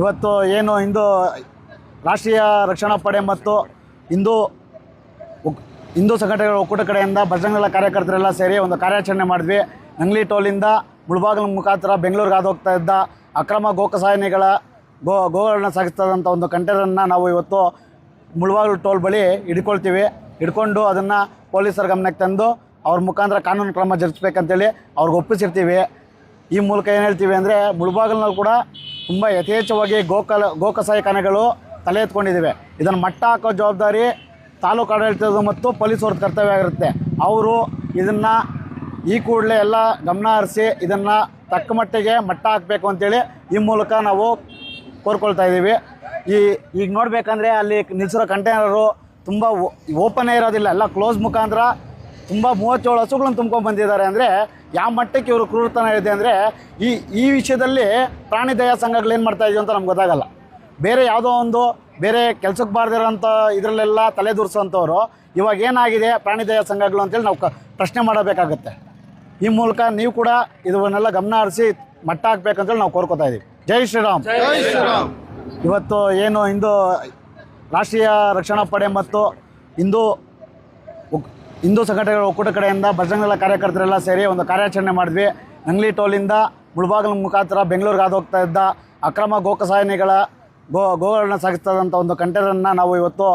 ಇವತ್ತು ಏನು ಹಿಂದೂ ರಾಷ್ಟ್ರೀಯ ರಕ್ಷಣಾ ಪಡೆ ಮತ್ತು ಹಿಂದೂ ಹಿಂದೂ ಸಂಘಟನೆಗಳ ಒಕ್ಕೂಟ ಕಡೆಯಿಂದ ಬಜರಂಗದಳ ಕಾರ್ಯಕರ್ತರೆಲ್ಲ ಸೇರಿ ಒಂದು ಕಾರ್ಯಾಚರಣೆ ಮಾಡಿದ್ವಿ. ನಂಗ್ಲಿ ಟೋಲಿಂದ ಮುಳಬಾಗಲ ಮುಖಾಂತರ ಬೆಂಗಳೂರಿಗೆ ಆದ ಹೋಗ್ತಾ ಇದ್ದ ಅಕ್ರಮ ಗೋಕಸಾಯನಿಗಳ ಗೋ ಗೋಗಳನ್ನ ಸಾಗಿಸ್ತದಂಥ ಒಂದು ಕಂಟೇನರನ್ನು ನಾವು ಇವತ್ತು ಮುಳಬಾಗಲು ಟೋಲ್ ಬಳಿ ಹಿಡ್ಕೊಳ್ತೀವಿ. ಹಿಡ್ಕೊಂಡು ಅದನ್ನು ಪೊಲೀಸರ ಗಮನಕ್ಕೆ ತಂದು ಅವ್ರ ಮುಖಾಂತರ ಕಾನೂನು ಕ್ರಮ ಜರುಗಿಸ್ಬೇಕಂತೇಳಿ ಅವ್ರಿಗೆ ಒಪ್ಪಿಸಿರ್ತೀವಿ. ಈ ಮೂಲಕ ಏನು ಹೇಳ್ತೀವಿ ಅಂದರೆ ಮುಳಬಾಗಿಲಿನಲ್ಲಿ ಕೂಡ ತುಂಬ ಯಥೇಚ್ಛವಾಗಿ ಗೋಕಲ ಗೋಕಸಾಯಖಾನೆಗಳು ತಲೆ ಎತ್ಕೊಂಡಿದ್ದಾವೆ ಇದನ್ನು ಮಟ್ಟ ಹಾಕೋ ಜವಾಬ್ದಾರಿ ತಾಲೂಕು ಆಡಳಿತದ ಮತ್ತು ಪೊಲೀಸವ್ರದ್ದು ಕರ್ತವ್ಯ ಆಗಿರುತ್ತೆ. ಅವರು ಇದನ್ನು ಈ ಕೂಡಲೇ ಎಲ್ಲ ಗಮನ ಹರಿಸಿ ಇದನ್ನು ತಕ್ಕ ಮಟ್ಟಿಗೆ ಮಟ್ಟ ಹಾಕಬೇಕು ಅಂತೇಳಿ ಈ ಮೂಲಕ ನಾವು ಕೋರ್ಕೊಳ್ತಾ ಇದ್ದೀವಿ. ಈ, ಈಗ ನೋಡಬೇಕಂದ್ರೆ ಅಲ್ಲಿ ನಿಲ್ಸಿರೋ ಕಂಟೈನರು ತುಂಬ ಓಪನೇ ಇರೋದಿಲ್ಲ. ಎಲ್ಲ ಕ್ಲೋಸ್ ಮುಖಾಂತರ ತುಂಬ ಮೂವತ್ತೇಳು ಹಸುಗಳನ್ನು ತುಂಬ್ಕೊಂಡು ಬಂದಿದ್ದಾರೆ ಅಂದರೆ ಯಾವ ಮಟ್ಟಕ್ಕೆ ಇವರು ಕ್ರೂರತನ ಇದೆ ಅಂದರೆ ಈ ಈ ವಿಷಯದಲ್ಲಿ ಪ್ರಾಣಿ ದಯಾ ಸಂಘಗಳು ಏನು ಮಾಡ್ತಾ ಇದೆಯೋ ಅಂತ ನಮ್ಗೆ ಗೊತ್ತಾಗಲ್ಲ. ಬೇರೆ ಯಾವುದೋ ಒಂದು ಬೇರೆ ಕೆಲಸಕ್ಕೆ ಬಾರ್ದಿರೋಂಥ ಇದರಲ್ಲೆಲ್ಲ ತಲೆದೂರಿಸೋಂಥವ್ರು ಇವಾಗ ಏನಾಗಿದೆ ಪ್ರಾಣಿ ದಯಾ ಸಂಘಗಳು ಅಂತೇಳಿ ನಾವು ಕ ಪ್ರಶ್ನೆ ಮಾಡಬೇಕಾಗುತ್ತೆ. ಈ ಮೂಲಕ ನೀವು ಕೂಡ ಇದನ್ನೆಲ್ಲ ಗಮನ ಹರಿಸಿ ಮಟ್ಟ ಹಾಕ್ಬೇಕಂತೇಳಿ ನಾವು ಕೋರ್ಕೋತಾ ಇದ್ದೀವಿ ಜೈ ಶ್ರೀರಾಮ್. ಇವತ್ತು ಏನು ಇಂದು ರಾಷ್ಟ್ರೀಯ ರಕ್ಷಣಾ ಪಡೆ ಮತ್ತು ಇಂದು ಹಿಂದೂ ಸಂಘಟನೆಗಳ ಒಕ್ಕೂಟ ಕಡೆಯಿಂದ ಬಜರಂಗದಳ ಕಾರ್ಯಕರ್ತರೆಲ್ಲ ಸೇರಿ ಒಂದು ಕಾರ್ಯಾಚರಣೆ ಮಾಡಿದ್ವಿ. ನಂಗ್ಲಿ ಟೋಲಿಂದ ಮುಳಬಾಗಿಲ ಮುಖಾಂತರ ಬೆಂಗಳೂರಿಗೆ ಹಾದು ಹೋಗ್ತಾ ಇದ್ದ ಅಕ್ರಮ ಗೋಕಸಾಯನಿಗಳ ಗೋ ಗೋಗಳನ್ನ ಸಾಗಿಸ್ತದಂಥ ಒಂದು ಕಂಟೇನರನ್ನು ನಾವು ಇವತ್ತು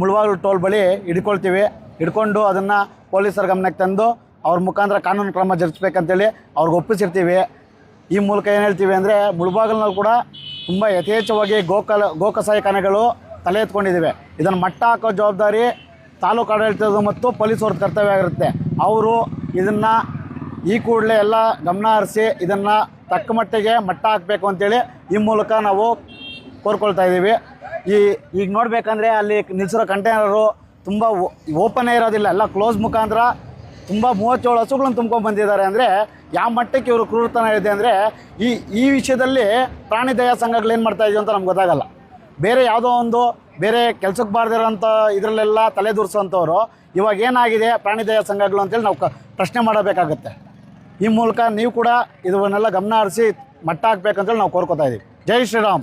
ಮುಳಬಾಗಲು ಟೋಲ್ ಬಳಿ ಹಿಡ್ಕೊಳ್ತೀವಿ. ಹಿಡ್ಕೊಂಡು ಅದನ್ನು ಪೊಲೀಸರ ಗಮನಕ್ಕೆ ತಂದು ಅವ್ರ ಮುಖಾಂತರ ಕಾನೂನು ಕ್ರಮ ಜರುಗಿಸ್ಬೇಕಂತೇಳಿ ಅವ್ರಿಗೆ ಒಪ್ಪಿಸಿರ್ತೀವಿ. ಈ ಮೂಲಕ ಏನು ಹೇಳ್ತೀವಿ ಅಂದರೆ ಮುಳಬಾಗಿಲಿನಲ್ಲಿ ಕೂಡ ತುಂಬ ಯಥೇಚ್ಛವಾಗಿ ಗೋಕಲ ಗೋಕಸಾಯಖಾನೆಗಳು ತಲೆ ಎತ್ಕೊಂಡಿದ್ದಾವೆ ಇದನ್ನು ಮಟ್ಟ ಹಾಕೋ ಜವಾಬ್ದಾರಿ ತಾಲೂಕು ಆಡಳಿತದ ಮತ್ತು ಪೊಲೀಸವ್ರ ಕರ್ತವ್ಯ ಆಗಿರುತ್ತೆ. ಅವರು ಇದನ್ನು ಈ ಕೂಡಲೇ ಎಲ್ಲ ಗಮನ ಹರಿಸಿ ಇದನ್ನು ತಕ್ಕ ಮಟ್ಟಿಗೆ ಮಟ್ಟ ಹಾಕಬೇಕು ಅಂತೇಳಿ ಈ ಮೂಲಕ ನಾವು ಕೋರ್ಕೊಳ್ತಾ ಇದ್ದೀವಿ. ಈ ಈಗ ನೋಡಬೇಕಂದ್ರೆ ಅಲ್ಲಿ ನಿಲ್ಸಿರೋ ಕಂಟೈನರು ತುಂಬ ಓಪನೇ ಇರೋದಿಲ್ಲ. ಎಲ್ಲ ಕ್ಲೋಸ್ ಮುಖಾಂತರ ತುಂಬ ಮೂವತ್ತೇಳು ಹಸುಗಳನ್ನು ತುಂಬ್ಕೊಂಡು ಬಂದಿದ್ದಾರೆ ಅಂದರೆ ಯಾವ ಮಟ್ಟಕ್ಕೆ ಇವರು ಕ್ರೂರತನ ಇದೆ ಅಂದರೆ ಈ ಈ ವಿಷಯದಲ್ಲಿ ಪ್ರಾಣಿ ದಯಾ ಸಂಘಗಳು ಏನು ಮಾಡ್ತಾ ಇದೆಯೋ ಅಂತ ನಮ್ಗೆ ಗೊತ್ತಾಗಲ್ಲ. ಬೇರೆ ಯಾವುದೋ ಒಂದು ಬೇರೆ ಕೆಲ್ಸಕ್ಕೆ ಬಾರ್ದಿರೋಂಥ ಇದರಲ್ಲೆಲ್ಲ ತಲೆದೂರಿಸೋಂಥವ್ರು ಇವಾಗ ಏನಾಗಿದೆ ಪ್ರಾಣಿ ದಯಾ ಸಂಘಗಳು ಅಂತೇಳಿ ನಾವು ಕ, ಪ್ರಶ್ನೆ ಮಾಡಬೇಕಾಗುತ್ತೆ. ಈ ಮೂಲಕ ನೀವು ಕೂಡ ಇದನ್ನೆಲ್ಲ ಗಮನ ಹರಿಸಿ ಮಟ್ಟ ಹಾಕ್ಬೇಕಂತೇಳಿ ನಾವು ಕೋರ್ಕೋತಾ ಇದ್ದೀವಿ ಜೈ ಶ್ರೀರಾಮ್.